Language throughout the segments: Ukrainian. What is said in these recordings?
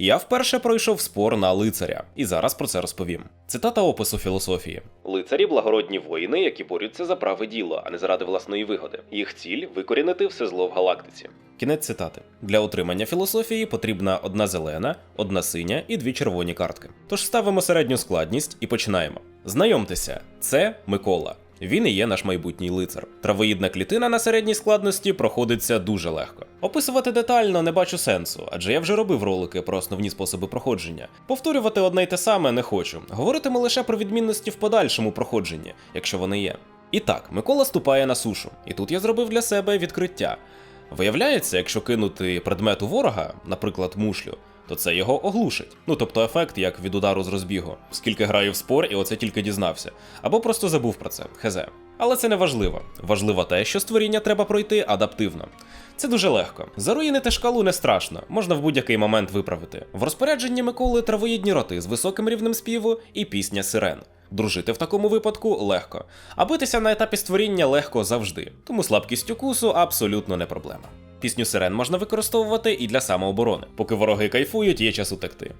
Я вперше пройшов спор на лицаря, і зараз про це розповім. Цитата опису філософії: Лицарі благородні воїни, які борються за праве діло, а не заради власної вигоди. Їх ціль викорінити все зло в галактиці. Кінець цитати. Для отримання філософії потрібна одна зелена, одна синя і дві червоні картки. Тож ставимо середню складність і починаємо. Знайомтеся, це Микола. Він і є наш майбутній лицар. Травоїдна клітина на середній складності проходиться дуже легко. Описувати детально не бачу сенсу, адже я вже робив ролики про основні способи проходження. Повторювати одне й те саме не хочу. Говоритиму лише про відмінності в подальшому проходженні, якщо вони є. І так, Микола ступає на сушу, і тут я зробив для себе відкриття. Виявляється, якщо кинути предмет у ворога, наприклад, мушлю, то це його оглушить. Ну тобто ефект як від удару з розбігу. Скільки граю в спор, і оце тільки дізнався. Або просто забув про це, хезе. Але це не важливо. Важливо те, що створіння треба пройти адаптивно. Це дуже легко. Заруїнити шкалу не страшно, можна в будь-який момент виправити. В розпорядженні Миколи травоїдні роти з високим рівнем співу і пісня сирен. Дружити в такому випадку легко, а битися на етапі створіння легко завжди, тому слабкість укусу абсолютно не проблема. Пісню сирен можна використовувати і для самооборони. Поки вороги кайфують, є час утекти.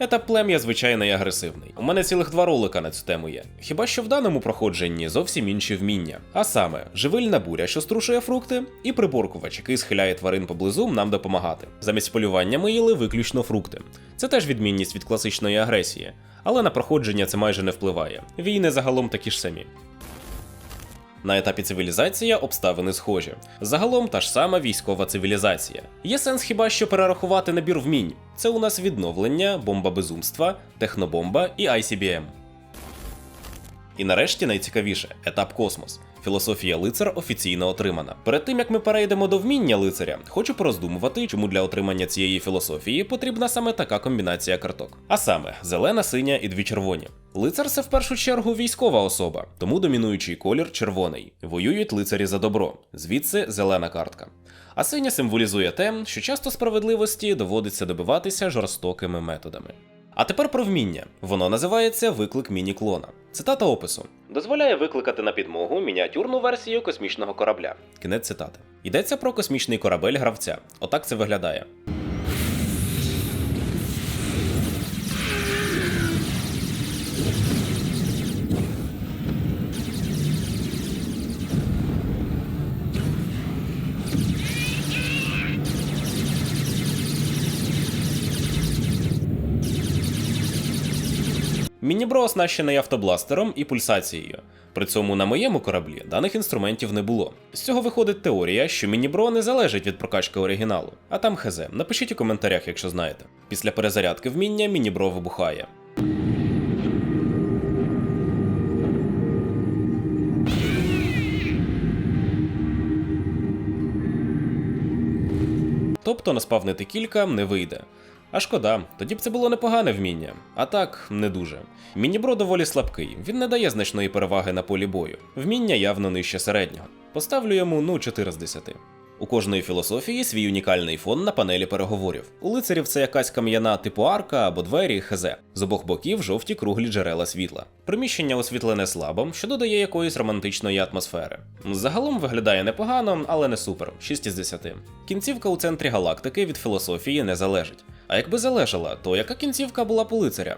Етап плем'я звичайно і агресивний. У мене цілих два ролика на цю тему є. Хіба що в даному проходженні зовсім інші вміння. А саме, живильна буря, що струшує фрукти, і приборкувач, який схиляє тварин поблизу нам допомагати. Замість полювання ми їли виключно фрукти. Це теж відмінність від класичної агресії, але на проходження це майже не впливає. Війни загалом такі ж самі. На етапі цивілізація обставини схожі. Загалом та ж сама військова цивілізація. Є сенс хіба що перерахувати набір вмінь. Це у нас відновлення, бомба безумства, технобомба і ICBM. І нарешті найцікавіше етап космос. Філософія лицар офіційно отримана. Перед тим як ми перейдемо до вміння лицаря, хочу пороздумувати, чому для отримання цієї філософії потрібна саме така комбінація карток. А саме зелена, синя і дві червоні. Лицар це в першу чергу військова особа, тому домінуючий колір червоний. Воюють лицарі за добро, звідси зелена картка. А синя символізує те, що часто справедливості доводиться добиватися жорстокими методами. А тепер про вміння. Воно називається виклик міні-клона. Цитата опису. Дозволяє викликати на підмогу мініатюрну версію космічного корабля. Кінець цитати. Йдеться про космічний корабель гравця. Отак це виглядає. Мінібро оснащений автобластером і пульсацією. При цьому на моєму кораблі даних інструментів не було. З цього виходить теорія, що мінібро не залежить від прокачки оригіналу. А там хз. Напишіть у коментарях, якщо знаєте. Після перезарядки вміння мінібро вибухає. Тобто наспавнити кілька не вийде. А шкода, тоді б це було непогане вміння. А так, не дуже. Мінібро доволі слабкий, він не дає значної переваги на полі бою. Вміння явно нижче середнього. Поставлю йому ну 4 з 10. У кожної філософії свій унікальний фон на панелі переговорів. У лицарів це якась кам'яна типу арка або двері, хз. З обох боків жовті круглі джерела світла. Приміщення освітлене слабо, що додає якоїсь романтичної атмосфери. Загалом виглядає непогано, але не супер 6 із 10. Кінцівка у центрі галактики від філософії не залежить. А якби залежала, то яка кінцівка була по лицаря?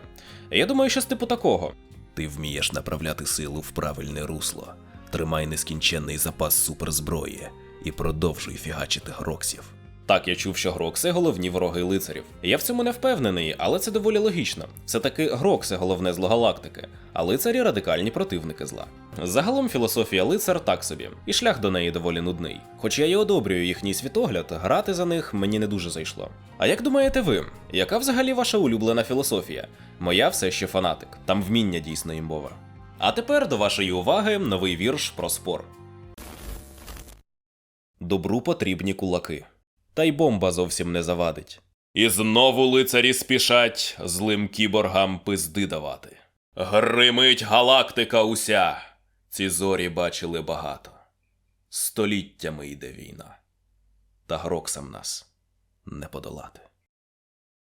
Я думаю, щось типу такого. Ти вмієш направляти силу в правильне русло. Тримай нескінченний запас суперзброї і продовжуй фігачити гроксів. Так, я чув, що Грокси головні вороги лицарів. Я в цьому не впевнений, але це доволі логічно. Все таки Грокси головне зло галактики, а лицарі радикальні противники зла. Загалом філософія лицар так собі, і шлях до неї доволі нудний. Хоч я і одобрюю їхній світогляд, грати за них мені не дуже зайшло. А як думаєте ви, яка взагалі ваша улюблена філософія? Моя все ще фанатик, там вміння дійсно імбове. А тепер до вашої уваги новий вірш про спор. Добру потрібні кулаки. Та й бомба зовсім не завадить. І знову лицарі спішать злим кіборгам пизди давати. Гримить галактика уся. Ці зорі бачили багато. Століттями йде війна. Та гроксам нас не подолати.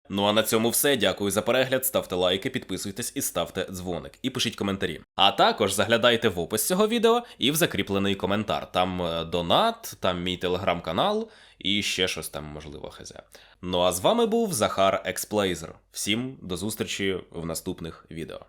Ну а на цьому все. Дякую за перегляд. Ставте лайки, підписуйтесь і ставте дзвоник. І пишіть коментарі. А також заглядайте в опис цього відео і в закріплений коментар. Там е, донат, там мій телеграм-канал і ще щось там можливо Хазя. Ну а з вами був Захар Експлейзер. Всім до зустрічі в наступних відео.